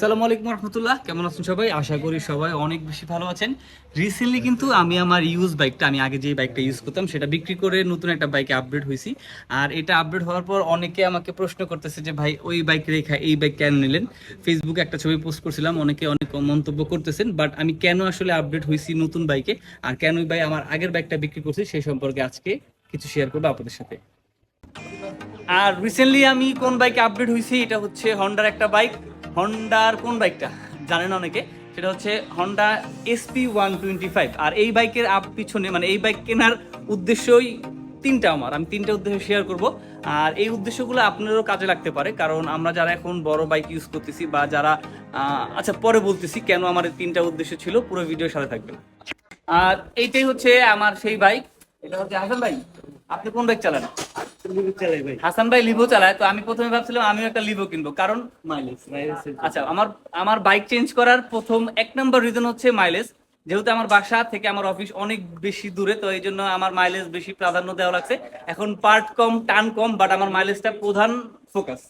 সালামু আলাইকুম রহমতুল্লাহ, কেমন আছেন সবাই? আশা করি সবাই অনেক বেশি ভালো আছেন। রিসেন্টলি কিন্তু আমি আমার ইউজ বাইকটা আমি আগে যে বাইকটা ইউজ করতাম, সেটা বিক্রি করে নতুন একটা বাইকে আপডেট হয়েছি। আর এটা আপডেট হওয়ার পর অনেকে আমাকে প্রশ্ন করতেছে যে, ভাই, ওই বাইক রেখা, এই বাইক কেন নিলেন? ফেসবুকে একটা ছবি পোস্ট করছিলাম, অনেকে অনেক মন্তব্য করতেছেন বাট আমি কেন আসলে আপডেট হয়েছি নতুন বাইকে আর কেন ওই ভাই আমার আগের বাইকটা বিক্রি করছি, সেই সম্পর্কে আজকে কিছু শেয়ার করব আপনাদের সাথে। আর রিসেন্টলি আমি কোন বাইকে আপডেট হয়েছি, এটা হচ্ছে হন্ডার একটা বাইক হন্ডার কোন বাইকটা জানেন অনেকে? সেটা হচ্ছে Honda SP one twenty five আর এই বাইকের আপ পিছনে মানে এই বাইক কেনার উদ্দেশ্যই তিনটা আমার। আমি তিনটা উদ্দেশ্য শেয়ার করব। আর এই উদ্দেশ্যগুলো আপনারও কাজে লাগতে পারে, কারণ আমরা যারা এখন বড় বাইক ইউজ করতেছি বা যারা আচ্ছা পরে বলতেছি কেন আমার তিনটা উদ্দেশ্য ছিল, পুরো ভিডিওর সাথে থাকবেন। আর এইটাই হচ্ছে আমার সেই বাইক এটা হচ্ছে হাসান ভাই। আপনি কোন বাইক চালান? হাসান ভাই লিভো চালায় তো আমি প্রথমে ভাবছিলাম আমিও একটা লিভো কিনবো কারণ মাইলেজ আচ্ছা আমার আমার বাইক চেঞ্জ করার প্রথম এক নম্বর রিজন হচ্ছে মাইলেজ যেহেতু আমার বাসা থেকে আমার অফিস অনেক বেশি দূরে তো এই জন্য আমার মাইলেজ বেশি প্রাধান্য দেওয়া লাগছে। এখন পার্ট কম টান কম বাট আমার মাইলেজটা প্রধান ফোকাস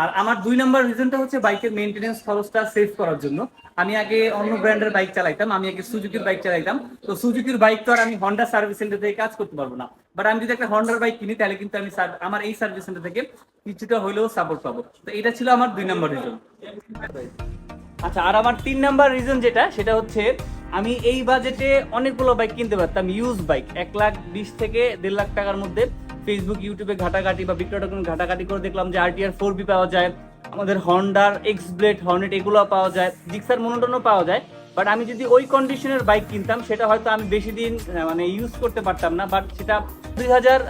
আর আমার দুই নাম্বার রিজনটা হচ্ছে বাইকের মেনটেনেন্স খরচটা সেভ করার জন্য। আমি আগে অন্য ব্র্যান্ডের বাইক চালাইতাম, আমি আগে সুজুকির বাইক চালাইতাম। তো সুজুকির বাইক তো আর আমি হন্ডা সার্ভিস সেন্টার থেকে কাজ করতে পারব না। বাট আমি যদি একটা হন্ডার বাইক কিনি, তাহলে কিন্তু আমি আমার এই সার্ভিস সেন্টার থেকে কিছুটা হলেও সাপোর্ট পাবো। তো এটা ছিল আমার দুই নাম্বার রিজন আচ্ছা আর আমার তিন নাম্বার রিজন যেটা, সেটা হচ্ছে আমি এই বাজেটে অনেকগুলো বাইক কিনতে পারতাম। ইউজ বাইক এক লাখ বিশ থেকে দেড় লাখ টাকার মধ্যে। ফেসবুক ইউটিউবে ঘাটাঘাটি বা বিক্রয় ডকুমেন্ট ঘাটাঘাটি করে দেখলাম যে আরটিআর ফোর বি পাওয়া যায়। আমাদের হন্ডার এক্স ব্লেড হর্নেট এগুলো পাওয়া যায়। জিক্সার মনোটনও পাওয়া যায়। বাট আমি যদি ওই কন্ডিশনের বাইক কিনতাম, সেটা হয়তো আমি বেশি দিন মানে ইউজ করতে পারতাম না। বাট সেটা দুই হাজার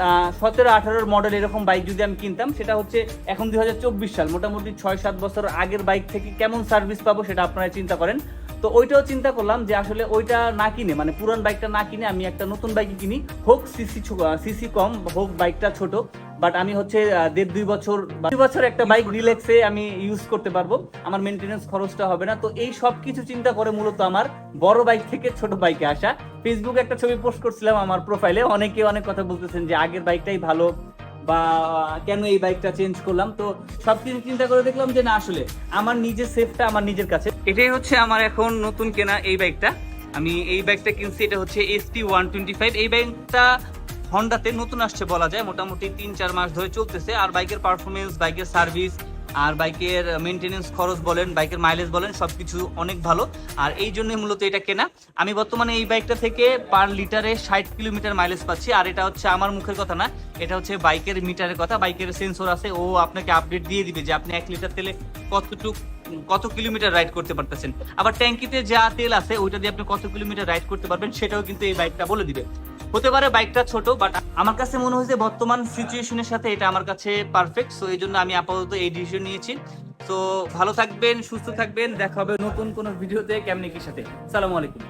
সতেরো, আঠারোর মডেল এরকম বাইক যদি আমি কিনতাম, সেটা হচ্ছে এখন দুই হাজার চব্বিশ সাল। মোটামুটি ছয় সাত বছর আগের বাইক থেকে কেমন সার্ভিস পাবো, সেটা আপনারা চিন্তা করেন। তো ওইটাও চিন্তা করলাম যে আসলে ওইটা না কিনে মানে পুরান বাইকটা না কিনে আমি একটা নতুন বাইক কিনি। হোক সিসি সিসি কম, হোক বাইকটা ছোট বাট আমি হচ্ছে দেড় দুই বছর দুই বছর একটা বাইক রিল্যাক্সে আমি ইউজ করতে পারব। আমার মেনটেনেন্স খরচটা হবে না। তো এই সব কিছু চিন্তা করে মূলত আমার বড় বাইক থেকে ছোট বাইকে আসা। ফেসবুকে একটা ছবি পোস্ট করছিলাম আমার প্রোফাইলে অনেকে অনেক কথা বলতেছেন যে আগের বাইকটাই ভালো। বা কেন এই বাইকটা চেঞ্জ করলাম? তো সব সবকিছু চিন্তা করে দেখলাম যে না, আসলে আমার নিজের সেফটা আমার নিজের কাছে। এটাই হচ্ছে আমার এখন নতুন কেনা এই বাইকটা আমি এই বাইকটা কিনছি, এটা হচ্ছে এসপি ওয়ান টোয়েন্টি ফাইভ এই বাইকটা হন্ডাতে নতুন আসছে বলা যায়। মোটামুটি তিন চার মাস ধরে চলতেছে। আর বাইকের পারফরমেন্স বাইকের সার্ভিস আর বাইকের মেনটেনেন্স খরচ বলেন, বাইকের মাইলেজ বলেন, সবকিছু অনেক ভালো। আর এই জন্যই মূলত এটা কেনা। আমি বর্তমানে এই বাইকটা থেকে পার লিটারে ষাট কিলোমিটার মাইলেজ পাচ্ছি। আর এটা হচ্ছে আমার মুখের কথা না, এটা হচ্ছে বাইকের মিটারের কথা। বাইকের সেন্সর আছে, ও আপনাকে আপডেট দিয়ে দিবে যে আপনি এক লিটার তেলে কতটুক, কত কিলোমিটার রাইড করতে পারতেছেন। আবার ট্যাঙ্কিতে যা তেল আছে, ওইটা দিয়ে আপনি কত কিলোমিটার রাইড করতে পারবেন, সেটাও কিন্তু এই বাইকটা বলে দিবে। হতে পারে বাইকটা ছোট বাট আমার কাছে মনে হয়েছে বর্তমান সিচুয়েশনের সাথে এটা আমার কাছে পারফেক্ট সো এই জন্য আমি আপাতত এই ডিসিশন নিয়েছি। তো ভালো থাকবেন, সুস্থ থাকবেন, দেখা হবে নতুন কোনো ভিডিওতে কেমনি কি সাথে? সালামু আলাইকুম।